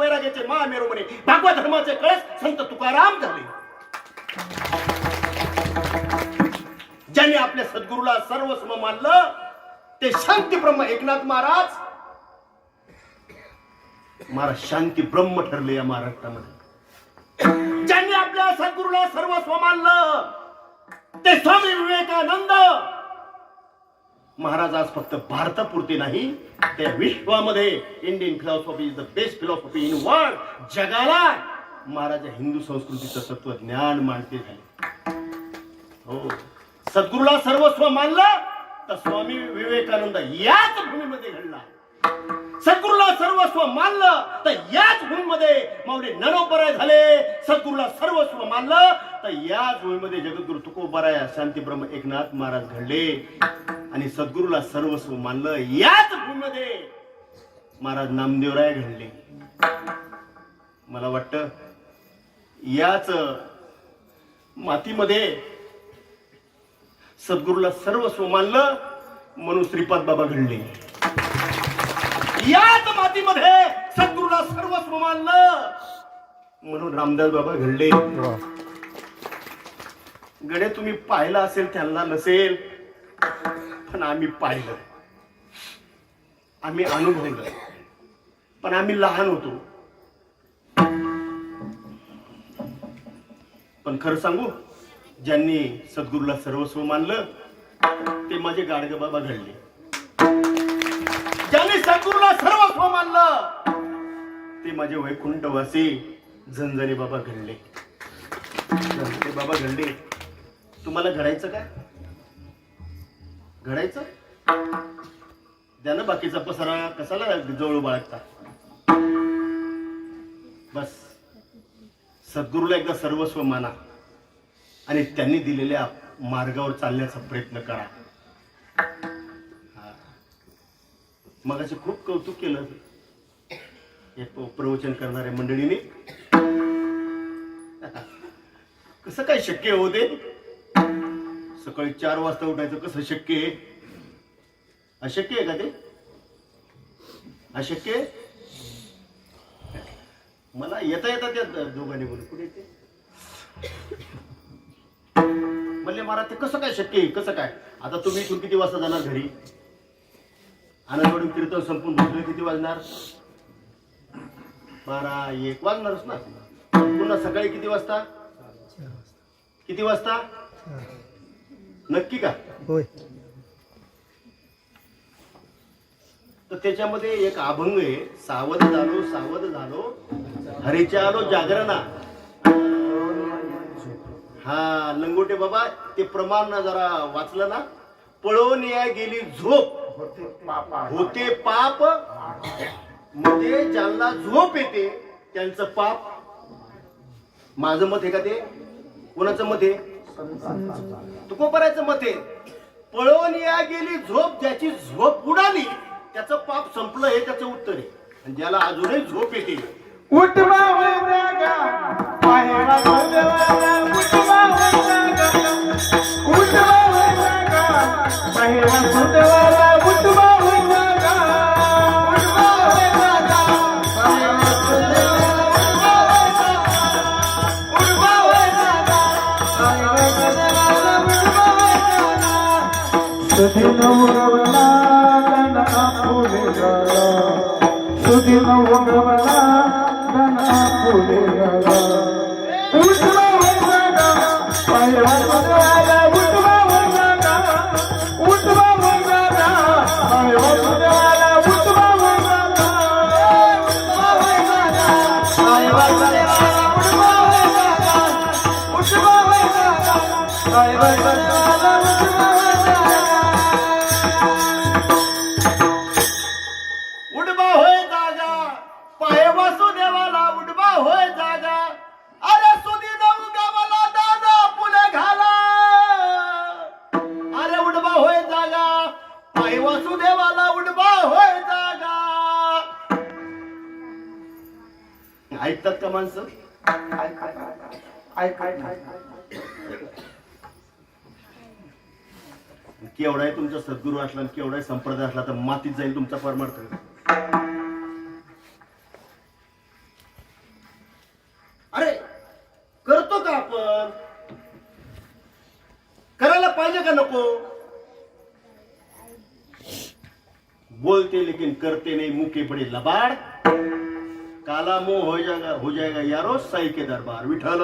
वैराग्याचे महामेरू म्हणे भागवत धर्माचे कळस संत तुकाराम झाले. ज्याने आपल्या सद्गुरूला सर्वस्व मानलं ते शांती ब्रह्म एकनाथ महाराज. महाराज शांती ब्रह्म ठरले या महाराष्ट्रामध्ये. ज्यांनी आपल्या सद्गुरूला सर्वस्व मानलं ते स्वामी विवेकानंद. महाराज आज फक्त भारतापुरते नाही त्या विश्वामध्ये Indian philosophy is the best philosophy in world जगाला महाराज हिंदू संस्कृतीचं तत्वज्ञान मांडते झाले. हो. सद्गुरूला सर्वस्व मानलं तर स्वामी विवेकानंद याच भूमीमध्ये घडला. सद्गुरूला सर्वस्व मानलं तर याच भूमीमध्ये माऊली नरोपराय झाले. सद्गुरूला सर्वस्व मानलं तर याच वेळेमध्ये जगद्गुरु तुकोबाराया शांती ब्रह्म एकनाथ महाराज घडले. आणि सद्गुरूला सर्वस्व मानलं याच भूमीमध्ये महाराज नामदेवराय घडले. मला वाटतं याच मातीमध्ये सद्गुरूला सर्वस्व मानलं म्हणून श्रीपाद बाबा घडले. याच मातीमध्ये सद्गुरूला सर्वस्व मानलं म्हणून रामदास बाबा घडले. गडे तुम्ही पाहिलं असेल त्यांना नसेल पण आम्ही पाहिलं. आम्ही अनुभवलं. पण आम्ही लहान होतो. पण खरं सांगू ज्यांनी सद्गुरूला सर्वस्व मानलं ते माझे गाडगे बाबा घडले. ज्यांनी सद्गुरूला सर्वस्व मानलं ते माझे वैकुंठवासी झंझणे बाबा घडले झंझणे बाबा घडले तुम्हाला घडायचं काय? घडायचं? द्या ना बाकीचा पसारा. कसाला जवळ बाळगता बस. सद्गुरूला एकदा सर्वस्व माना आणि त्यांनी दिलेल्या मार्गावर चालण्याचा प्रयत्न करा. हा. असे खूप कौतुक केलं. हे प्रवचन करणाऱ्या मंडळीने कसं काय शक्य हो ते? सकाळी चार वाजता उठायचं कसं शक्य आहे? अशक्य आहे का ते? अशक्य आहे? मला येता येता त्या दोघांनी बोल. कुठे ते? म्हणले महाराज ते कसं काय शक्य आहे? कसं काय? आता तुम्ही इथून किती वाजता जाणार घरी? आनंदवाडी कीर्तन संपून दुसरे किती वाजणार? बारा एक वाजणारच ना. पुन्हा सकाळी किती वाजता? किती वाजता? नक्की का? होय. तर त्याच्यामध्ये एक अभंग आहे सावध झालो सावध झालो हरीच्या आलो जागरणा. हा लंगोटे बाबा ते प्रमाण ना जरा वाचलं ना? पळवून या गेली झोप. होते पापमध्ये ज्यांना झोप येते त्यांचं पाप. माझं मत आहे का ते? कोणाचं मत आहे? तुकोबरायचं मत आहे? पळवून या गेली झोप ज्याची झोप उडाली त्याचं पाप संपलं हे त्याचं उत्तर आहे. आणि ज्याला अजूनही झोप येते. उठ ಸುದಿನ ನನ್ನ ಪುಲಿಗಳ ಸುದಿನ ಉಗವಲ ನನ್ನ ಪುಲಿಗಳ ಉತ್ತಮ Bye, bye, bye, bye, bye, bye, bye, bye, bye, bye, bye, bye, bye, bye, bye, bye, ऐकतात का माणसं? केवढाही तुमचा सद्गुरु असला केवढाही संप्रदाय असला तर मातीत जाईल तुमचा परमार्थ. अरे करतो का आपण? करायला पाहिजे का नको? बोलते लेकिन करते नाही मुके पडे लबाड. काला मोह हो जाएगा हो जाएगा यारो साई के दरबार। विठल